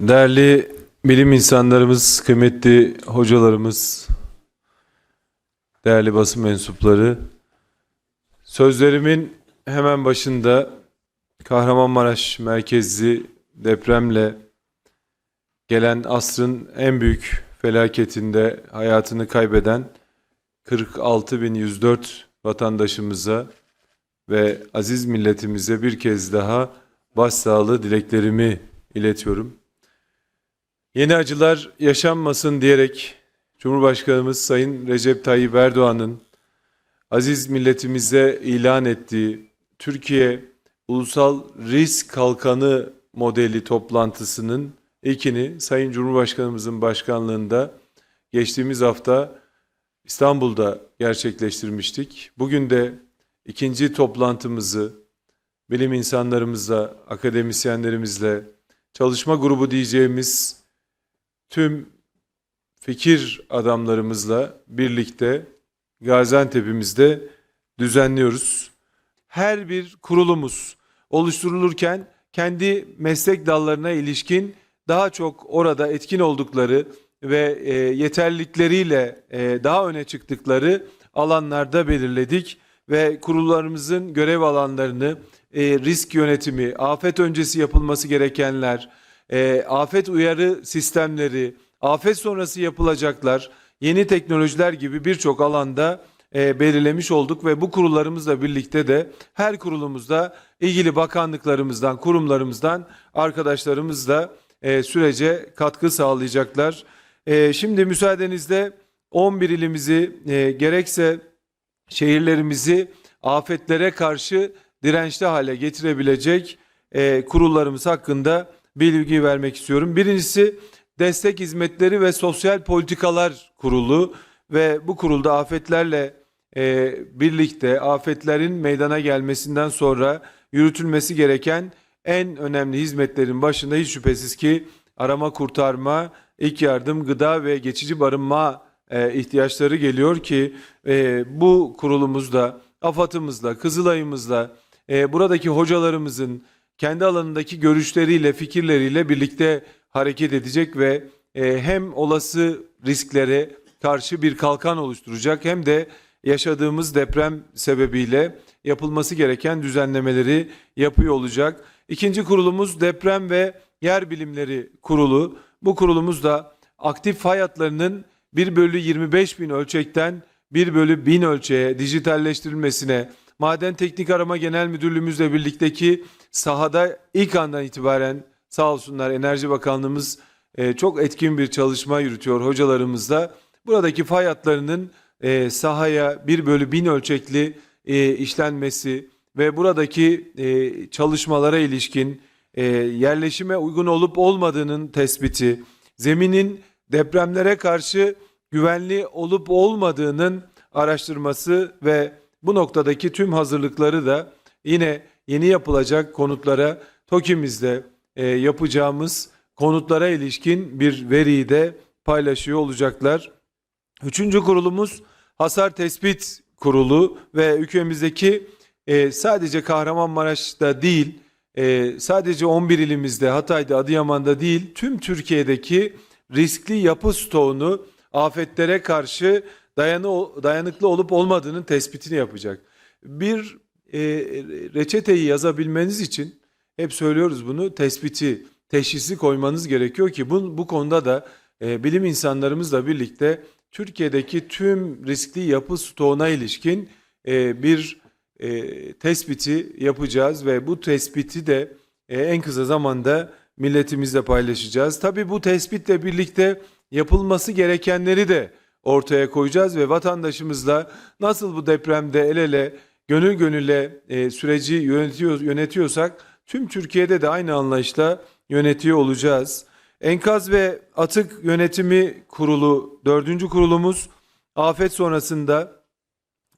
Değerli bilim insanlarımız, kıymetli hocalarımız, değerli basın mensupları, sözlerimin hemen başında Kahramanmaraş merkezli depremle gelen asrın en büyük felaketinde hayatını kaybeden 46.104 vatandaşımıza ve aziz milletimize bir kez daha başsağlığı dileklerimi iletiyorum. Yeni acılar yaşanmasın diyerek Cumhurbaşkanımız Sayın Recep Tayyip Erdoğan'ın aziz milletimize ilan ettiği Türkiye Ulusal Risk Kalkanı modeli toplantısının ilkini Sayın Cumhurbaşkanımızın başkanlığında geçtiğimiz hafta İstanbul'da gerçekleştirmiştik. Bugün de ikinci toplantımızı bilim insanlarımızla, akademisyenlerimizle, çalışma grubu diyeceğimiz tüm fikir adamlarımızla birlikte Gaziantep'imizde düzenliyoruz. Her bir kurulumuz oluşturulurken kendi meslek dallarına ilişkin daha çok orada etkin oldukları ve e, yeterlilikleriyle e, daha öne çıktıkları alanlarda belirledik ve kurullarımızın görev alanlarını e, risk yönetimi, afet öncesi yapılması gerekenler, e, afet uyarı sistemleri, afet sonrası yapılacaklar, yeni teknolojiler gibi birçok alanda e, belirlemiş olduk ve bu kurullarımızla birlikte de her kurulumuzda ilgili bakanlıklarımızdan, kurumlarımızdan arkadaşlarımız da e, sürece katkı sağlayacaklar. E, şimdi müsaadenizle 11 ilimizi e, gerekse şehirlerimizi afetlere karşı dirençli hale getirebilecek e, kurullarımız hakkında bilgi vermek istiyorum. Birincisi Destek Hizmetleri ve Sosyal Politikalar Kurulu ve bu kurulda afetlerle e, birlikte afetlerin meydana gelmesinden sonra yürütülmesi gereken en önemli hizmetlerin başında hiç şüphesiz ki arama kurtarma, ilk yardım, gıda ve geçici barınma e, ihtiyaçları geliyor ki e, bu kurulumuzda, AFAD'ımızla, Kızılay'ımızla, e, buradaki hocalarımızın kendi alanındaki görüşleriyle, fikirleriyle birlikte hareket edecek ve e, hem olası risklere karşı bir kalkan oluşturacak hem de yaşadığımız deprem sebebiyle yapılması gereken düzenlemeleri yapıyor olacak. İkinci kurulumuz Deprem ve Yer Bilimleri Kurulu. Bu kurulumuz da aktif fay hatlarının 1 bölü 25 bin ölçekten 1 bölü 1000 ölçeğe dijitalleştirilmesine, Maden Teknik Arama Genel Müdürlüğümüzle birlikteki sahada ilk andan itibaren sağ olsunlar Enerji Bakanlığımız e, çok etkin bir çalışma yürütüyor hocalarımızla. Buradaki fay hatlarının e, sahaya 1 bölü 1000 ölçekli e, işlenmesi ve buradaki çalışmalara ilişkin yerleşime uygun olup olmadığının tespiti, zeminin depremlere karşı güvenli olup olmadığının araştırması ve bu noktadaki tüm hazırlıkları da yine yeni yapılacak konutlara TOKİ'mizde e, yapacağımız konutlara ilişkin bir veriyi de paylaşıyor olacaklar. Üçüncü kurulumuz Hasar Tespit Kurulu ve ülkemizdeki e, sadece Kahramanmaraş'ta değil, e, sadece 11 ilimizde, Hatay'da, Adıyaman'da değil, tüm Türkiye'deki riskli yapı stoğunu afetlere karşı dayanı, dayanıklı olup olmadığının tespitini yapacak. Bir e, reçeteyi yazabilmeniz için hep söylüyoruz bunu tespiti, teşhisi koymanız gerekiyor ki bu, bu konuda da e, bilim insanlarımızla birlikte Türkiye'deki tüm riskli yapı stoğuna ilişkin e, bir e, tespiti yapacağız ve bu tespiti de e, en kısa zamanda milletimizle paylaşacağız. Tabii bu tespitle birlikte yapılması gerekenleri de ortaya koyacağız ve vatandaşımızla nasıl bu depremde el ele gönül gönüle e, süreci yönetiyor, yönetiyorsak tüm Türkiye'de de aynı anlayışla yönetiyor olacağız. Enkaz ve Atık Yönetimi Kurulu, dördüncü kurulumuz afet sonrasında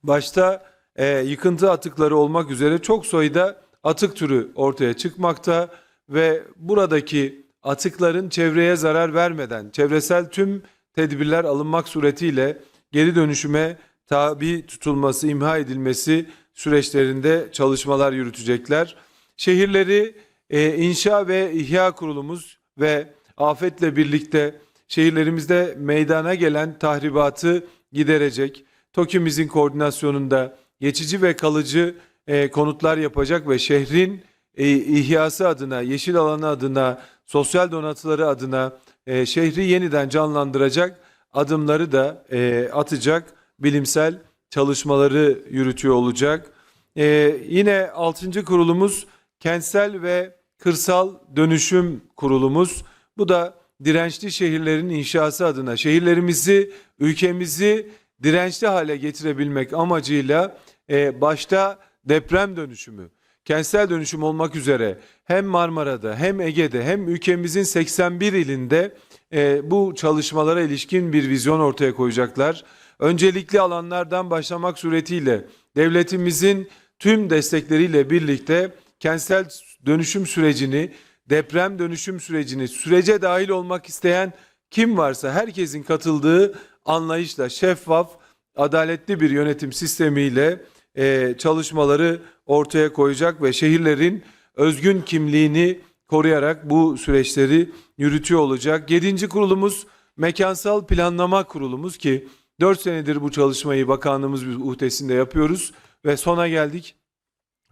başta e, yıkıntı atıkları olmak üzere çok sayıda atık türü ortaya çıkmakta ve buradaki atıkların çevreye zarar vermeden çevresel tüm tedbirler alınmak suretiyle geri dönüşüme tabi tutulması, imha edilmesi süreçlerinde çalışmalar yürütecekler. Şehirleri e, inşa ve ihya kurulumuz ve afetle birlikte şehirlerimizde meydana gelen tahribatı giderecek. TOKİ'mizin koordinasyonunda geçici ve kalıcı e, konutlar yapacak ve şehrin e, ihyası adına, yeşil alanı adına, sosyal donatıları adına e, şehri yeniden canlandıracak adımları da e, atacak bilimsel çalışmaları yürütüyor olacak. E, yine 6. kurulumuz kentsel ve kırsal dönüşüm kurulumuz. Bu da dirençli şehirlerin inşası adına şehirlerimizi, ülkemizi dirençli hale getirebilmek amacıyla e, başta deprem dönüşümü, kentsel dönüşüm olmak üzere hem Marmara'da hem Ege'de hem ülkemizin 81 ilinde e, bu çalışmalara ilişkin bir vizyon ortaya koyacaklar. Öncelikli alanlardan başlamak suretiyle devletimizin tüm destekleriyle birlikte kentsel dönüşüm sürecini, deprem dönüşüm sürecini, sürece dahil olmak isteyen kim varsa herkesin katıldığı anlayışla şeffaf, adaletli bir yönetim sistemiyle e, çalışmaları ortaya koyacak ve şehirlerin özgün kimliğini koruyarak bu süreçleri yürütüyor olacak. Yedinci kurulumuz mekansal planlama kurulumuz ki 4 senedir bu çalışmayı bakanlığımız uhdesinde yapıyoruz ve sona geldik.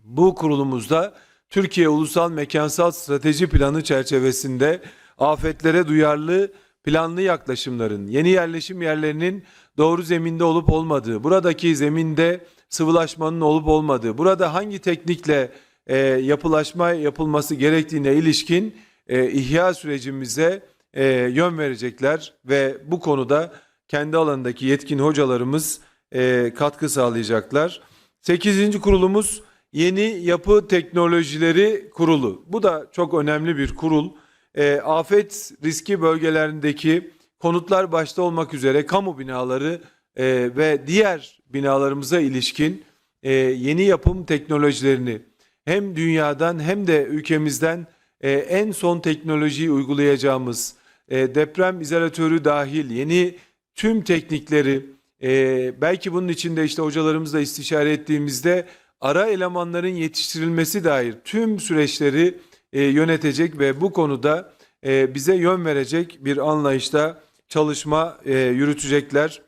Bu kurulumuzda Türkiye Ulusal Mekansal Strateji Planı çerçevesinde afetlere duyarlı planlı yaklaşımların, yeni yerleşim yerlerinin doğru zeminde olup olmadığı, buradaki zeminde sıvılaşmanın olup olmadığı, burada hangi teknikle e, yapılaşma yapılması gerektiğine ilişkin e, ihya sürecimize e, yön verecekler ve bu konuda kendi alanındaki yetkin hocalarımız e, katkı sağlayacaklar. Sekizinci kurulumuz Yeni Yapı Teknolojileri Kurulu. Bu da çok önemli bir kurul. E, afet riski bölgelerindeki konutlar başta olmak üzere kamu binaları e, ve diğer binalarımıza ilişkin e, yeni yapım teknolojilerini hem dünyadan hem de ülkemizden e, en son teknolojiyi uygulayacağımız e, deprem izolatörü dahil yeni tüm teknikleri e, belki bunun içinde işte hocalarımızla istişare ettiğimizde ara elemanların yetiştirilmesi dair tüm süreçleri e, yönetecek ve bu konuda e, bize yön verecek bir anlayışta çalışma e, yürütecekler.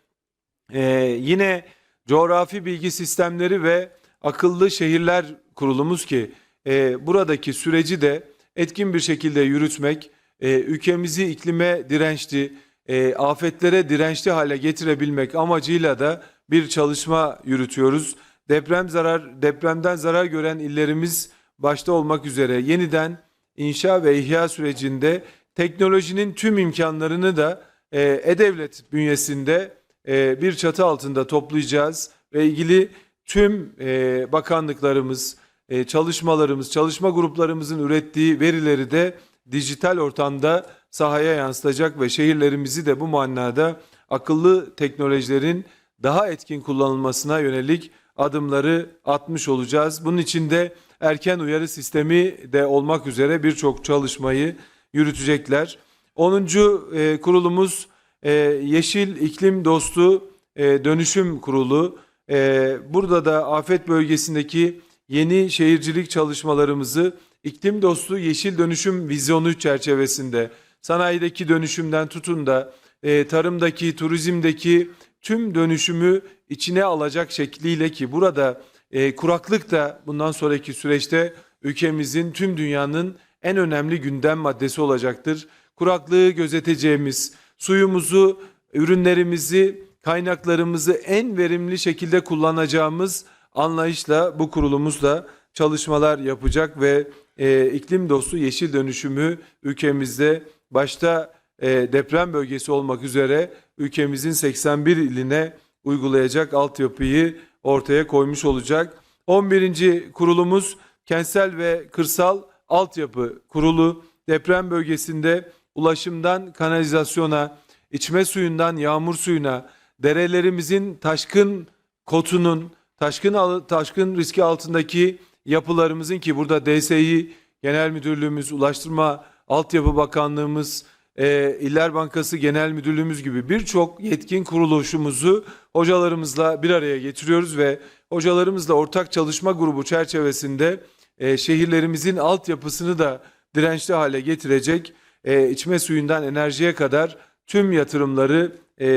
E, yine coğrafi bilgi sistemleri ve akıllı şehirler kurulumuz ki e, buradaki süreci de etkin bir şekilde yürütmek, e, ülkemizi iklime dirençli, e, afetlere dirençli hale getirebilmek amacıyla da bir çalışma yürütüyoruz. Deprem zarar depremden zarar gören illerimiz başta olmak üzere yeniden inşa ve ihya sürecinde teknolojinin tüm imkanlarını da e, E-Devlet bünyesinde e, bir çatı altında toplayacağız ve ilgili tüm e, bakanlıklarımız, e, çalışmalarımız, çalışma gruplarımızın ürettiği verileri de dijital ortamda sahaya yansıtacak ve şehirlerimizi de bu manada akıllı teknolojilerin daha etkin kullanılmasına yönelik adımları atmış olacağız. Bunun için de erken uyarı sistemi de olmak üzere birçok çalışmayı yürütecekler. 10. e, kurulumuz e, Yeşil İklim Dostu e, Dönüşüm Kurulu. E, burada da afet bölgesindeki yeni şehircilik çalışmalarımızı iklim dostu yeşil dönüşüm vizyonu çerçevesinde sanayideki dönüşümden tutun da e, tarımdaki, turizmdeki tüm dönüşümü içine alacak şekliyle ki burada e, kuraklık da bundan sonraki süreçte ülkemizin tüm dünyanın en önemli gündem maddesi olacaktır. Kuraklığı gözeteceğimiz, suyumuzu, ürünlerimizi, kaynaklarımızı en verimli şekilde kullanacağımız anlayışla bu kurulumuzla çalışmalar yapacak ve e, iklim dostu yeşil dönüşümü ülkemizde başta e, deprem bölgesi olmak üzere ülkemizin 81 iline uygulayacak altyapıyı ortaya koymuş olacak. 11. kurulumuz kentsel ve kırsal altyapı kurulu deprem bölgesinde ulaşımdan kanalizasyona, içme suyundan yağmur suyuna, derelerimizin taşkın kotunun, taşkın taşkın riski altındaki yapılarımızın ki burada DSİ Genel Müdürlüğümüz, Ulaştırma Altyapı Bakanlığımız, e, İller Bankası Genel Müdürlüğümüz gibi birçok yetkin kuruluşumuzu hocalarımızla bir araya getiriyoruz ve hocalarımızla ortak çalışma grubu çerçevesinde e, şehirlerimizin altyapısını da dirençli hale getirecek e, içme suyundan enerjiye kadar tüm yatırımları e,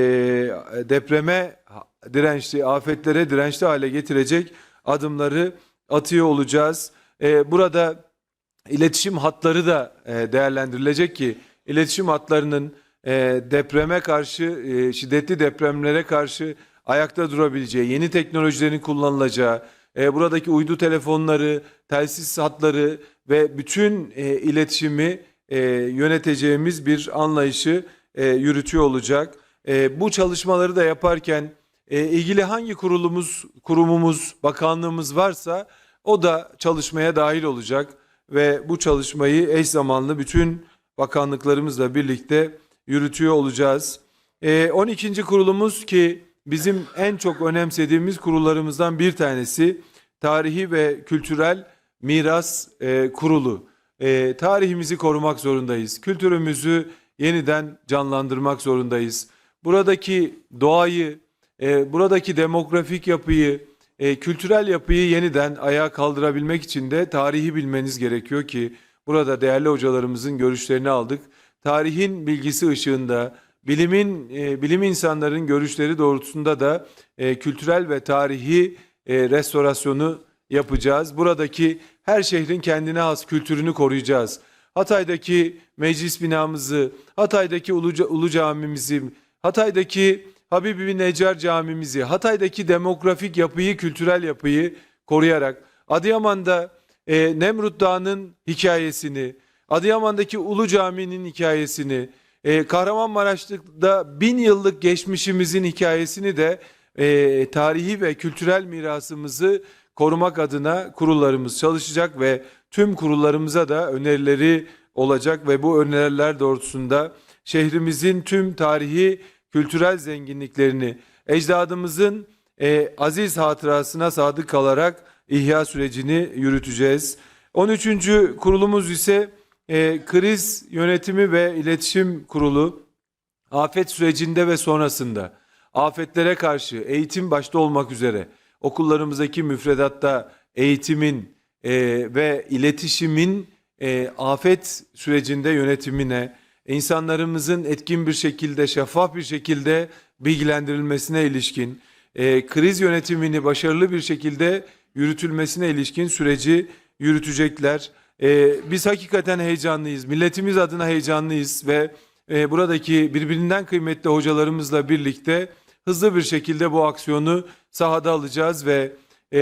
depreme dirençli, afetlere dirençli hale getirecek adımları atıyor olacağız. E, burada iletişim hatları da e, değerlendirilecek ki iletişim hatlarının e, depreme karşı, e, şiddetli depremlere karşı ayakta durabileceği, yeni teknolojilerin kullanılacağı, e, buradaki uydu telefonları, telsiz hatları ve bütün e, iletişimi e, yöneteceğimiz bir anlayışı e, yürütüyor olacak. E, bu çalışmaları da yaparken e, ilgili hangi kurulumuz, kurumumuz, bakanlığımız varsa o da çalışmaya dahil olacak ve bu çalışmayı eş zamanlı bütün bakanlıklarımızla birlikte yürütüyor olacağız. E, 12. kurulumuz ki bizim en çok önemsediğimiz kurullarımızdan bir tanesi Tarihi ve Kültürel Miras e, Kurulu. E, tarihimizi korumak zorundayız. Kültürümüzü yeniden canlandırmak zorundayız. Buradaki doğayı, e, buradaki demografik yapıyı, e, kültürel yapıyı yeniden ayağa kaldırabilmek için de tarihi bilmeniz gerekiyor ki burada değerli hocalarımızın görüşlerini aldık. Tarihin bilgisi ışığında, bilimin, e, bilim insanların görüşleri doğrultusunda da e, kültürel ve tarihi e, restorasyonu yapacağız. Buradaki her şehrin kendine has kültürünü koruyacağız. Hatay'daki meclis binamızı, Hatay'daki Ulu, Ulu Camimizi, Hatay'daki Habibi bin Necar Camimizi, Hatay'daki demografik yapıyı, kültürel yapıyı koruyarak, Adıyaman'da e, Nemrut Dağı'nın hikayesini, Adıyaman'daki Ulu Cami'nin hikayesini, e, Kahramanmaraş'ta bin yıllık geçmişimizin hikayesini de e, tarihi ve kültürel mirasımızı korumak adına kurullarımız çalışacak ve tüm kurullarımıza da önerileri olacak ve bu öneriler doğrultusunda şehrimizin tüm tarihi kültürel zenginliklerini ecdadımızın e, aziz hatırasına sadık kalarak ihya sürecini yürüteceğiz. 13. kurulumuz ise e, kriz yönetimi ve iletişim kurulu afet sürecinde ve sonrasında afetlere karşı eğitim başta olmak üzere okullarımızdaki müfredatta eğitimin e, ve iletişimin e, afet sürecinde yönetimine, insanlarımızın etkin bir şekilde, şeffaf bir şekilde bilgilendirilmesine ilişkin, e, kriz yönetimini başarılı bir şekilde yürütülmesine ilişkin süreci yürütecekler. E, biz hakikaten heyecanlıyız, milletimiz adına heyecanlıyız ve e, buradaki birbirinden kıymetli hocalarımızla birlikte hızlı bir şekilde bu aksiyonu sahada alacağız ve e,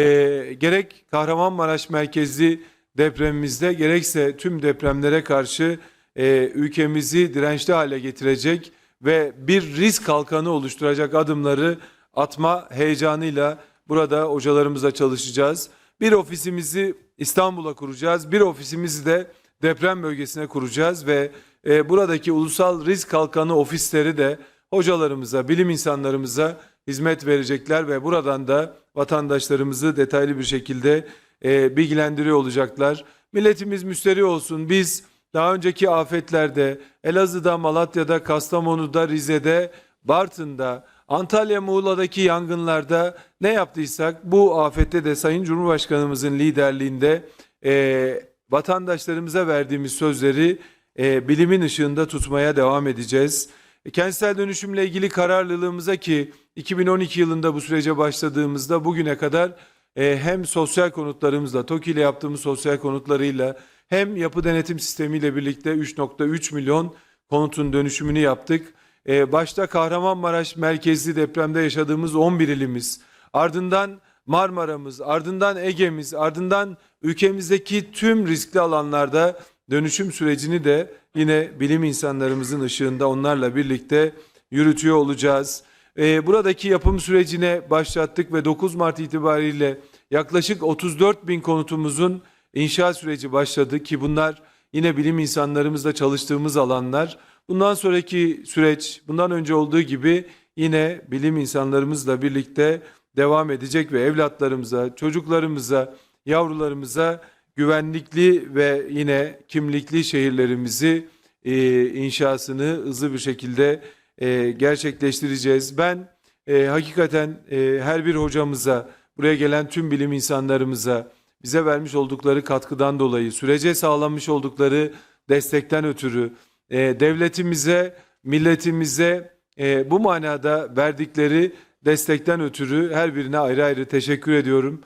gerek Kahramanmaraş merkezli depremimizde gerekse tüm depremlere karşı e, ülkemizi dirençli hale getirecek ve bir risk kalkanı oluşturacak adımları atma heyecanıyla burada hocalarımızla çalışacağız. Bir ofisimizi İstanbul'a kuracağız. Bir ofisimizi de deprem bölgesine kuracağız ve e, buradaki ulusal risk kalkanı ofisleri de hocalarımıza, bilim insanlarımıza hizmet verecekler ve buradan da vatandaşlarımızı detaylı bir şekilde e, bilgilendiriyor olacaklar. Milletimiz müsteri olsun. Biz daha önceki afetlerde Elazığ'da, Malatya'da, Kastamonu'da, Rize'de, Bartın'da, Antalya, Muğla'daki yangınlarda ne yaptıysak bu afette de Sayın Cumhurbaşkanımızın liderliğinde e, vatandaşlarımıza verdiğimiz sözleri e, bilimin ışığında tutmaya devam edeceğiz. E, kentsel dönüşümle ilgili kararlılığımıza ki 2012 yılında bu sürece başladığımızda bugüne kadar e, hem sosyal konutlarımızla, TOKİ ile yaptığımız sosyal konutlarıyla hem yapı denetim sistemiyle birlikte 3.3 milyon konutun dönüşümünü yaptık. E, başta Kahramanmaraş merkezli depremde yaşadığımız 11 ilimiz, ardından Marmara'mız, ardından Ege'miz, ardından ülkemizdeki tüm riskli alanlarda dönüşüm sürecini de yine bilim insanlarımızın ışığında onlarla birlikte yürütüyor olacağız. Ee, buradaki yapım sürecine başlattık ve 9 Mart itibariyle yaklaşık 34 bin konutumuzun inşa süreci başladı ki bunlar yine bilim insanlarımızla çalıştığımız alanlar. Bundan sonraki süreç bundan önce olduğu gibi yine bilim insanlarımızla birlikte devam edecek ve evlatlarımıza, çocuklarımıza, yavrularımıza güvenlikli ve yine kimlikli şehirlerimizi e, inşasını hızlı bir şekilde e, gerçekleştireceğiz. Ben e, hakikaten e, her bir hocamıza, buraya gelen tüm bilim insanlarımıza bize vermiş oldukları katkıdan dolayı, sürece sağlamış oldukları destekten ötürü, e, devletimize, milletimize e, bu manada verdikleri destekten ötürü her birine ayrı ayrı teşekkür ediyorum.